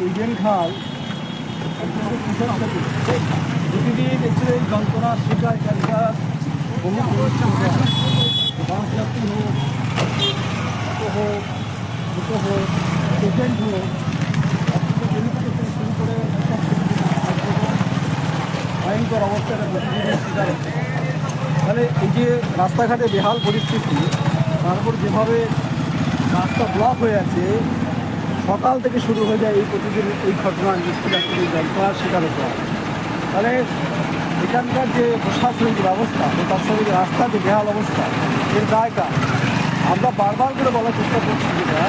Eden খাল। প্রতিদিন এসে যন্ত্রণা শিকার এখানকার বহু পরিশ্রম বাস হোক ছোটো হোক ছোটো হোক পেশেন্ট হোক শুরু করে ভয়ঙ্কর অবস্থাটা প্রতিদিনের তাহলে এই যে রাস্তাঘাটে বেহাল পরিস্থিতি তারপর যেভাবে রাস্তা ব্লক হয়ে আছে সকাল থেকে শুরু হয়ে যায় এই প্রতিদিন এই ঘটনা নিত্যযাত্রী যন্ত্রণার শিকার হতে হয়। তাহলে এখানকার যে প্রশাসনিক ব্যবস্থা যে রাস্তার যে বেহাল অবস্থা, এর দায়টা আমরা বারবার করে বলার চেষ্টা করছি যেটা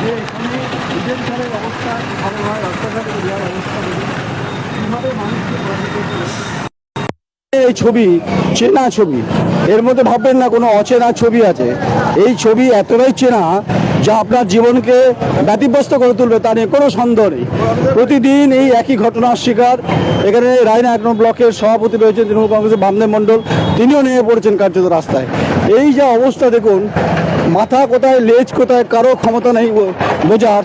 যে এখানে ইডেন খালের অবস্থা কীভাবে হয় রাস্তাঘাটের বেহাল অবস্থা, কীভাবে মানুষকে এই ছবি, চেনা ছবি। এর মধ্যে ভাববেন না, কোনো অচেনা ছবি আছে। এই ছবি এতটাই চেনা যা আপনার জীবনকে ব্যতিব্যস্ত করে তুলবে তা নিয়ে কোনো সন্দেহ নেই। প্রতিদিন এই একই ঘটনার শিকার। এখানে রায়না এক ব্লকের সভাপতি রয়েছেন তৃণমূল কংগ্রেসের বামদেব মণ্ডল। তিনিও নেমে পড়েছেন কার্যত রাস্তায়। এই যে অবস্থা দেখুন, মাথা কোথায়, লেজ কোথায়, কারও ক্ষমতা নেই বোঝার।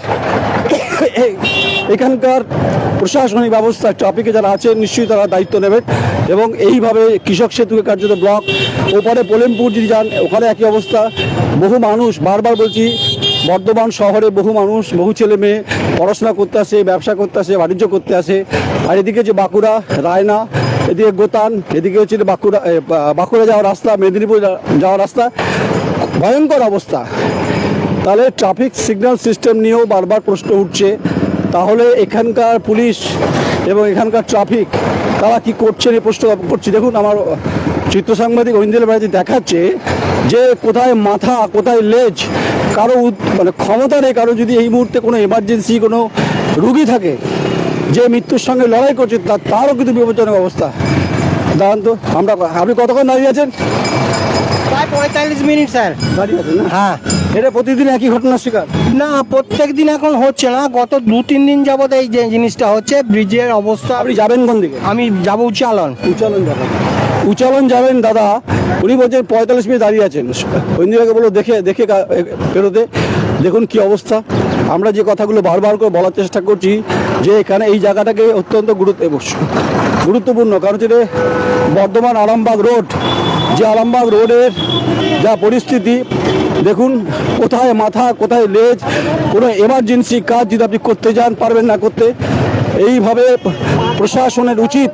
এখানকার প্রশাসনিক ব্যবস্থা, ট্রাফিকে যারা আছে নিশ্চয়ই তারা দায়িত্ব নেবেন। এবং এইভাবে কৃষক সেতুকে কার্যত ব্লক, ওপারে পোলেমপুর যদি যান, ওখানে একই অবস্থা। বহু মানুষ, বারবার বলছি বর্ধমান শহরে বহু মানুষ, বহু ছেলে মেয়ে পড়াশোনা করতে আসে, ব্যবসা করতে আসে, বাণিজ্য করতে আসে। আর এদিকে যে বাঁকুড়া, রায়না, এদিকে গোতান, এদিকে হচ্ছে বাঁকুড়া বাঁকুড়া যাওয়ার রাস্তা, মেদিনীপুর যাওয়ার রাস্তা। ভয়ঙ্কর অবস্থা। তাহলে ট্রাফিক সিগন্যাল সিস্টেম নিয়েও বারবার প্রশ্ন উঠছে, তাহলে এখানকার পুলিশ এবং এখানকার ট্রাফিক তারা কি করছেন এই প্রশ্ন করছি। দেখুন, আমার চিত্র সাংবাদিক ঐন্দ্রের বাড়িতে দেখাচ্ছে যে কোথায় মাথা কোথায় লেজ কারও মানে ক্ষমতা নেই কারও যদি এই মুহূর্তে কোনো এমার্জেন্সি কোনো রুগী থাকে যে মৃত্যুর সঙ্গে লড়াই করছে তার তারও কিন্তু বিপজ্জনক অবস্থা। দাঁড়ান তো আমরা আপনি কতক্ষণ দাঁড়িয়ে আছেন? প্রায় পঁয়তাল্লিশ মিনিট স্যার। দাঁড়িয়ে আছেন না? হ্যাঁ। এটা প্রতিদিন একই ঘটনার শিকার? না প্রত্যেক দিন এখন হচ্ছে না। গত দু তিন দিন যাবত এই যে জিনিসটা হচ্ছে ব্রিজের অবস্থা আপনি যাবেন কোন দিকে? আমি যাব চালন উচ্চালন যাবেন। উচ্চালন যাবেন দাদা। উনি বলছেন পঁয়তাল্লিশ মিনিট দাঁড়িয়ে আছেন। ঐন্দিরাকে বলো দেখে দেখে বেরোতে। দেখুন কি অবস্থা। আমরা যে কথাগুলো বারবার করে বলার চেষ্টা করছি যে এখানে এই জায়গাটাকে অত্যন্ত গুরুত্ব, গুরুত্বপূর্ণ। কারণ হচ্ছে বর্ধমান আরামবাগ রোড, যে আরামবাগ রোডের যা পরিস্থিতি, দেখুন কোথায় মাথা, কোথায় লেজ, কোনো এমার্জেন্সি কাজ যদি আপনি করতে যান, পারবেন না করতে এইভাবে প্রশাসনের উচিত।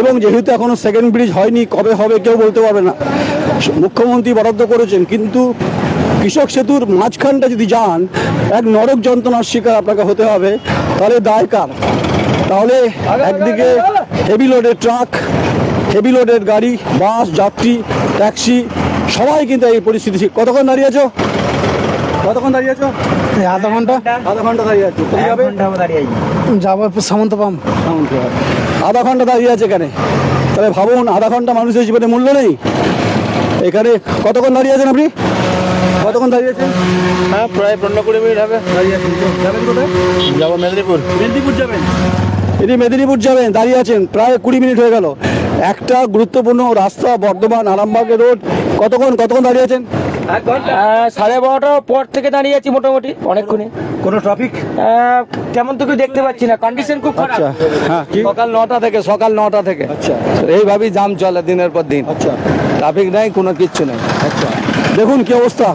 এবং যেহেতু এখনও সেকেন্ড ব্রিজ হয়নি, কবে হবে কেউ বলতে পারবে না। মুখ্যমন্ত্রী বরাদ্দ করেছেন, কিন্তু কৃষক সেতুর মাঝখানটা যদি যান, এক নরক যন্ত্রণার শিকার আপনাকে হতে হবে। তাহলে দায় কার? তাহলে একদিকে হেভি লোডের ট্রাক হেভি লোডের গাড়ি বাস যাত্রী ট্যাক্সি সবাই কিন্তু এই পরিস্থিতি কতক্ষণ দাঁড়িয়ে আছো? কতক্ষণ দাঁড়িয়ে আছো? আধা ঘণ্টা? আধা ঘণ্টা দাঁড়িয়ে আছো। কোথায় যাবে? যাব সামন্ত পাম আধা ঘণ্টা দাঁড়িয়ে আছে এখানে। তাহলে ভাবুন আধা ঘণ্টা মানুষের জীবনে মূল্য নেই? এখানে কতক্ষণ দাঁড়িয়ে আছেন আপনি? কতক্ষণ দাঁড়িয়ে আছেন? হ্যাঁ প্রায় পনেরো কুড়ি মিনিট হবে। দাঁড়িয়ে আছেন যাবেন কোথায়? যাব মেদিনীপুর। মেদিনীপুর যাবেন? ইনি মেদিনীপুর যাবেন দাঁড়িয়ে আছেন। প্রায় কুড়ি মিনিট হয়ে গেল। একটা গুরুত্বপূর্ণ রাস্তা বর্ধমান আরামবাগের রোড কতক্ষণ কতক্ষণ দাঁড়িয়ে আছেন? সাড়ে বারোটার পর থেকে দাঁড়িয়ে আছি মোটামুটি অনেকক্ষণই কোনো ট্রাফিক তেমন তো কিছু দেখতে পাচ্ছি না কন্ডিশন খুব খারাপ। আচ্ছা। হ্যাঁ সকাল নটা থেকে সকাল নটা থেকে। আচ্ছা। এইভাবেই জাম চলে দিনের পর দিন। আচ্ছা। ট্রাফিক নাই কোনো কিচ্ছু নেই। আচ্ছা। দেখুন কি অবস্থা।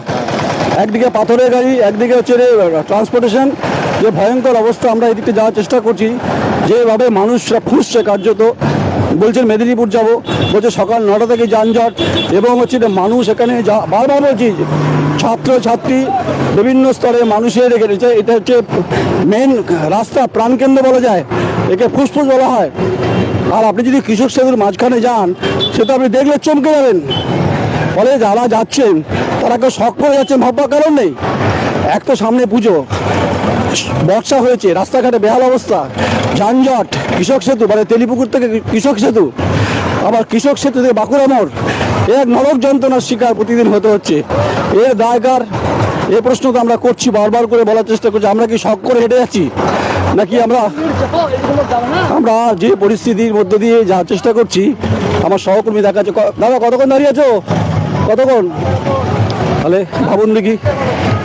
একদিকে পাথরের গাড়ি একদিকে হচ্ছে ট্রান্সপোর্টেশন যে ভয়ঙ্কর অবস্থা আমরা এদিকে যাওয়ার চেষ্টা করছি। যেভাবে মানুষরা ফুসছে কার্যত বলছেন মেদিনীপুর যাব, বলছে সকাল নটা থেকে যানজট, এবং হচ্ছে মানুষ এখানে যা- বারবার বলছি ছাত্র ছাত্রী বিভিন্ন স্তরে মানুষের এখানে যে এটা হচ্ছে মেন রাস্তা, প্রাণকেন্দ্র বলা যায়, একে ফুসফুস বলা হয়। আর আপনি যদি কৃষক সেতুর মাঝখানে যান, সেটা আপনি দেখলে চমকে যাবেন। ফলে যারা যাচ্ছেন, তারা কেউ শখ করে যাচ্ছেন, ভাববার কারণ নেই। এক তো সামনে পুজো, বর্ষা হয়েছে, রাস্তাঘাটে বেহাল অবস্থা। যানজট, কৃষক সেতু মানে তেলিপুকুর থেকে কৃষক সেতু, আবার কৃষক সেতু থেকে বাঁকুড়া মোড় এক নরক যন্ত্রণার শিকার প্রতিদিন হতে হচ্ছে। এর দায়কার, এ প্রশ্ন তো আমরা করছি, বারবার করে বলার চেষ্টা করছি, আমরা কি শখ করে হেঁটে যাচ্ছি? নাকি আমরা আমরা যে পরিস্থিতির মধ্য দিয়ে যাওয়ার চেষ্টা করছি, আমার সহকর্মী দেখাচ্ছে দাদা কতক্ষণ দাঁড়িয়ে আছো? কতক্ষণ? তাহলে ভাবুন দেখি,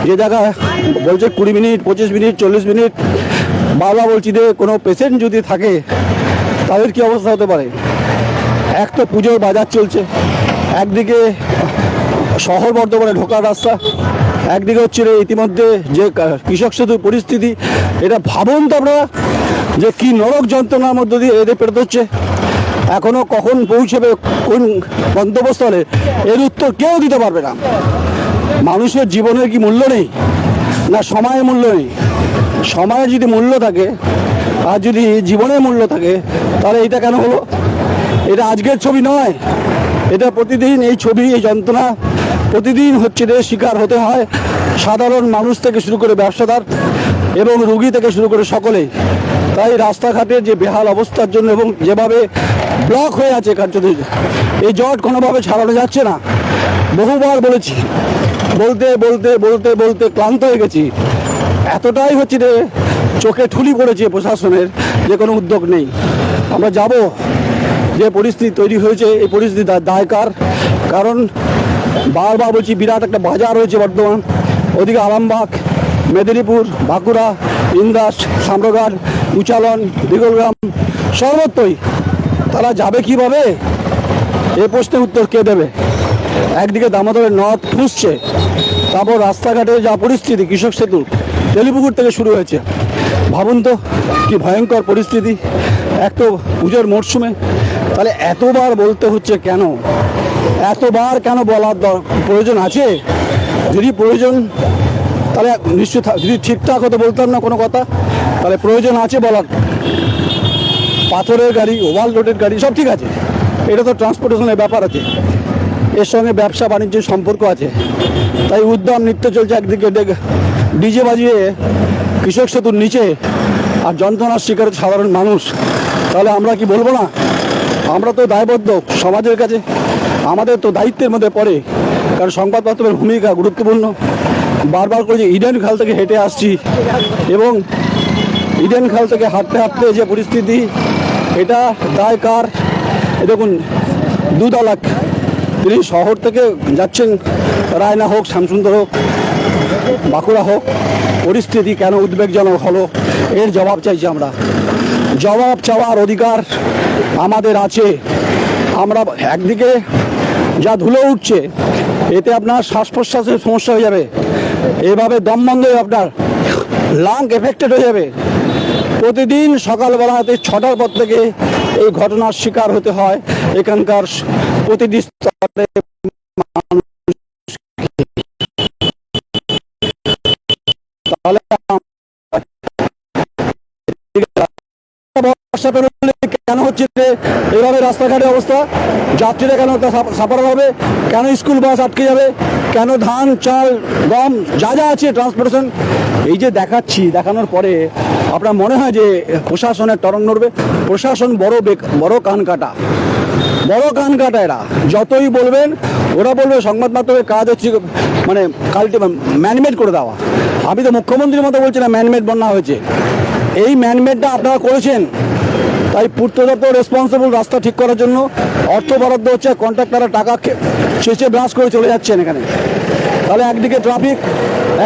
যে জায়গা বলছে কুড়ি মিনিট, পঁচিশ মিনিট, চল্লিশ মিনিট বাবা বলছি যে কোনো পেশেন্ট যদি থাকে, তাদের কি অবস্থা হতে পারে? এক তো পুজোর বাজার চলছে, একদিকে শহর বর্ধমানে ঢোকার রাস্তা, একদিকে হচ্ছে ইতিমধ্যে যে কৃষক সেতুর পরিস্থিতি, এটা ভাবুন তো আপনারা যে কি নরক যন্ত্রণার মধ্যে দিয়ে এদের পেরোতে হচ্ছে। এখনও কখন পৌঁছবে, কোন গন্তব্যস্থলে, এর উত্তর কেউ দিতে পারবে না। মানুষের জীবনের কি মূল্য নেই, না সময়ের মূল্য নেই। সময়ের যদি মূল্য থাকে, আর যদি জীবনের মূল্য থাকে, তাহলে এটা কেন হলো? এটা আজকের ছবি নয়। এটা প্রতিদিন এই ছবি, এই যন্ত্রণা প্রতিদিন হচ্ছে রে, শিকার হতে হয় সাধারণ মানুষ থেকে শুরু করে ব্যবসাদার এবং রুগী থেকে শুরু করে সকলেই। তাই রাস্তাঘাটের যে বেহাল অবস্থার জন্য এবং যেভাবে ব্লক হয়ে আছে কার্যত এই জট কোনোভাবে ছাড়ানো যাচ্ছে না। বহুবার বলেছি, বলতে বলতে বলতে বলতে ক্লান্ত হয়ে গেছি। এতটাই হচ্ছে যে চোখে ঠুলি পড়েছে প্রশাসনের, যে কোনো উদ্যোগ নেই। আমরা যাব, যে পরিস্থিতি তৈরি হয়েছে, এই পরিস্থিতি দায়কার কারণ বারবার বলছি, বিরাট একটা বাজার রয়েছে বর্ধমান ওদিকে আরামবাগ, মেদিনীপুর, বাঁকুড়া, ইন্দাস সাম্রঘাট উচালন দিগলগ্রাম সর্বত্রই। তারা যাবে কীভাবে? এ প্রশ্নের উত্তর কে দেবে? একদিকে দামোদরের নদ ফুসছে, তারপর রাস্তাঘাটে যা পরিস্থিতি, কৃষক সেতু তেলিপুকুর থেকে শুরু হয়েছে। ভাবুন তো, কি ভয়ঙ্কর পরিস্থিতি। এক তো পুজোর মরশুমে, তাহলে এতবার বলতে হচ্ছে কেন? এতবার কেন বলার প্রয়োজন আছে? যদি প্রয়োজন, তাহলে নিশ্চয় যদি ঠিকঠাক হতো বলতাম না কোনো কথা, তাহলে প্রয়োজন আছে বলার। পাথরের গাড়ি ওভার লোডের গাড়ি, সব ঠিক আছে। এটা তো ট্রান্সপোর্টেশনের ব্যাপার আছে। এর সঙ্গে ব্যবসা বাণিজ্যের সম্পর্ক আছে। তাই উদ্যম নিত্য চলছে একদিকে ডিজে বাজিয়ে কৃষক সেতুর নিচে আর যন্ত্রণার শিকার সাধারণ মানুষ, তাহলে আমরা কি বলব না? আমরা তো দায়বদ্ধ সমাজের কাছে, আমাদের তো দায়িত্বের মধ্যে পড়ে। কারণ সংবাদপত্রের ভূমিকা গুরুত্বপূর্ণ। বারবার করে যে ইডেন খাল থেকে হেঁটে আসছি এবং ইডেন খাল থেকে হাঁটতে হাঁটতে যে পরিস্থিতি, এটা দায় কার? দেখুন দুদালাক তিনি শহর থেকে যাচ্ছেন রায়না হোক, শ্যামসুন্দর হোক বাঁকুড়া হোক, পরিস্থিতি কেন উদ্বেগজনক হলো, এর জবাব চাইছি আমরা। জবাব চাওয়ার অধিকার আমাদের আছে। আমরা একদিকে যা ধুলো উঠছে, এতে আপনার শ্বাস প্রশ্বাসের সমস্যা হয়ে যাবে। এভাবে দম বন্ধ হয়ে আপনার লাং এফেক্টেড হয়ে যাবে। প্রতিদিন সকালবেলাতে ছটার পর থেকে এই ঘটনার শিকার হতে হয়। এখানকার প্রতিটি স্তরে কেন হচ্ছে যে এভাবে রাস্তাঘাটের অবস্থা? যাত্রীরা কেন সাফার হবে কেন স্কুল বাস আটকে যাবে? কেন ধান, চাল, গম, যা যা আছে ট্রান্সপোর্টেশন এই যে দেখাচ্ছি, দেখানোর পরে আপনার মনে হয় যে প্রশাসনের তরঙ্গ নড়বে? প্রশাসন বড় বড় কান কাটা। বড় কান কাটা এরা। যতই বলবেন, ওরা বলবে, সংবাদ মাধ্যমের কাজ হচ্ছে মানে কাল্টি ম্যানমেড করে দেওয়া। আমি তো মুখ্যমন্ত্রীর মতো বলছি না ম্যানমেড বন্যা হয়েছে। এই ম্যানমেডটা আপনারা করেছেন। তাই পূর্ত দপ্তর রেসপন্সিবল রাস্তা ঠিক করার জন্য অর্থ বরাদ্দ হচ্ছে কন্ট্রাক্টাররা টাকা চেঁচে ব্রাশ করে চলে যাচ্ছেন এখানে। তাহলে একদিকে ট্রাফিক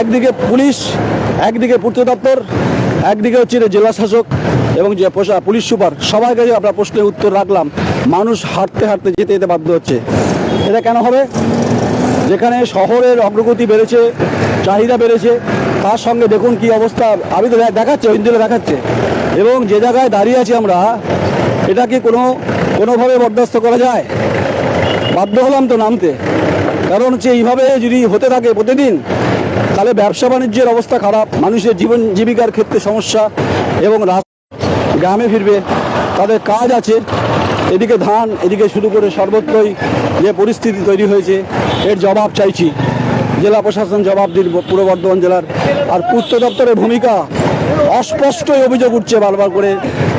একদিকে পুলিশ, একদিকে পূর্ত দপ্তর, একদিকে হচ্ছে জেলা শাসক এবং যে পুলিশ সুপার। সবার কাছে আমরা প্রশ্নের উত্তর রাখলাম। মানুষ হাঁটতে হাঁটতে যেতে যেতে বাধ্য হচ্ছে। এটা কেন হবে? যেখানে শহরের অগ্রগতি বেড়েছে, চাহিদা বেড়েছে তার সঙ্গে দেখুন কি অবস্থা। আমি তো দেখাচ্ছে ইন্দিরা দেখাচ্ছে। এবং যে জায়গায় দাঁড়িয়ে আছি আমরা, এটা কি কোনো কোনোভাবে বরদাস্ত করা যায়? বাধ্য হলাম তো নামতে। কারণ হচ্ছে এইভাবে যদি হতে থাকে প্রতিদিন, তাহলে ব্যবসা বাণিজ্যের অবস্থা খারাপ, মানুষের জীবন জীবিকার ক্ষেত্রে সমস্যা, এবং গ্রামে ফিরবে, তাদের কাজ আছে। এদিকে ধান, এদিকে শুরু করে সর্বত্রই যে পরিস্থিতি তৈরি হয়েছে, এর জবাব চাইছি। জেলা প্রশাসন জবাব দিন পূর্ব বর্ধমান জেলার আর পূর্ত দপ্তরের ভূমিকা অস্পষ্টই অভিযোগ উঠছে বারবার করে।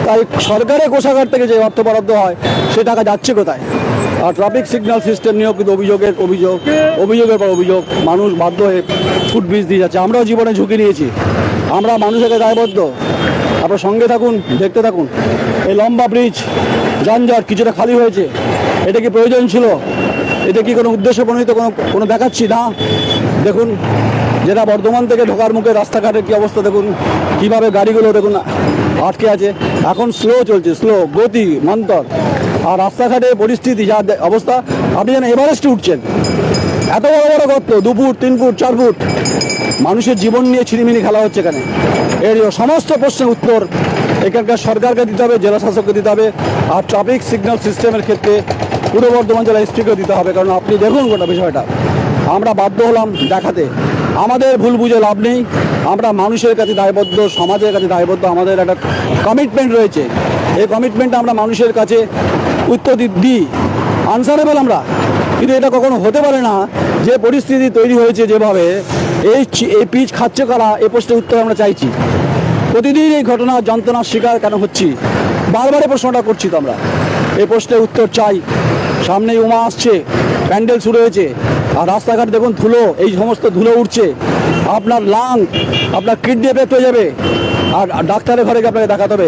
তাই সরকারের কোষাগার থেকে যে অর্থ বরাদ্দ হয়, সে টাকা যাচ্ছে কোথায়? আর ট্রাফিক সিগন্যাল সিস্টেম নিয়েও কিন্তু অভিযোগের অভিযোগ, অভিযোগের পর অভিযোগ মানুষ বাধ্য হয়ে ফুট ব্রিজ দিয়ে যাচ্ছে। আমরাও জীবনে ঝুঁকি নিয়েছি। আমরা মানুষের দায়বদ্ধ। আপনার সঙ্গে থাকুন, দেখতে থাকুন। এই লম্বা ব্রিজ যানজট কিছুটা খালি হয়েছে। এটা কি প্রয়োজন ছিল? এটা কি কোনো উদ্দেশ্য প্রণীত কোনো কোনো দেখাচ্ছি না। দেখুন, যেটা বর্ধমান থেকে ঢোকার মুখে রাস্তাঘাটের কি অবস্থা, দেখুন, কীভাবে গাড়িগুলো, দেখুন, আটকে আছে। এখন স্লো চলছে স্লো গতি মন্তর আর রাস্তাঘাটে পরিস্থিতি, যা অবস্থা, আপনি যেন এভারেস্টে উঠছেন। এত বড় বড় গর্ত, দু ফুট, তিন ফুট, চার ফুট। মানুষের জীবন নিয়ে ছিনিমিনি খেলা হচ্ছে এখানে। এর সমস্ত প্রশ্নের উত্তর এখানকার সরকারকে দিতে হবে, জেলা শাসককে দিতে হবে। আর ট্রাফিক সিগন্যাল সিস্টেমের ক্ষেত্রে পূর্ব বর্ধমান জেলা এসপিকেও দিতে হবে, কারণ আপনি দেখুন গোটা বিষয়টা। আমরা বাধ্য হলাম দেখাতে। আমাদের ভুল বুঝে লাভ নেই। আমরা মানুষের কাছে দায়বদ্ধ, সমাজের কাছে দায়বদ্ধ, আমাদের একটা কমিটমেন্ট রয়েছে। এই কমিটমেন্ট আমরা মানুষের কাছে উত্তর দিই। আনসারেবল আমরা। কিন্তু এটা কখনো হতে পারে না যে পরিস্থিতি তৈরি হয়েছে যেভাবে এই এই পিচ খাচ্ছে কারা, এ প্রশ্নের উত্তর আমরা চাইছি। প্রতিদিন এই ঘটনা, যন্ত্রণার শিকার কেন হচ্ছি? বারবার এই প্রশ্নটা করছি তো আমরা। এই প্রশ্নের উত্তর চাই। সামনেই উমা আসছে, প্যান্ডেল শুরু হয়েছে। আর রাস্তাঘাট দেখুন, ধুলো, এই সমস্ত ধুলো উঠছে। আপনার লাং, আপনার কিডনি এফেক্ট হয়ে যাবে। আর ডাক্তারের ঘরে আপনাকে দেখাতে হবে।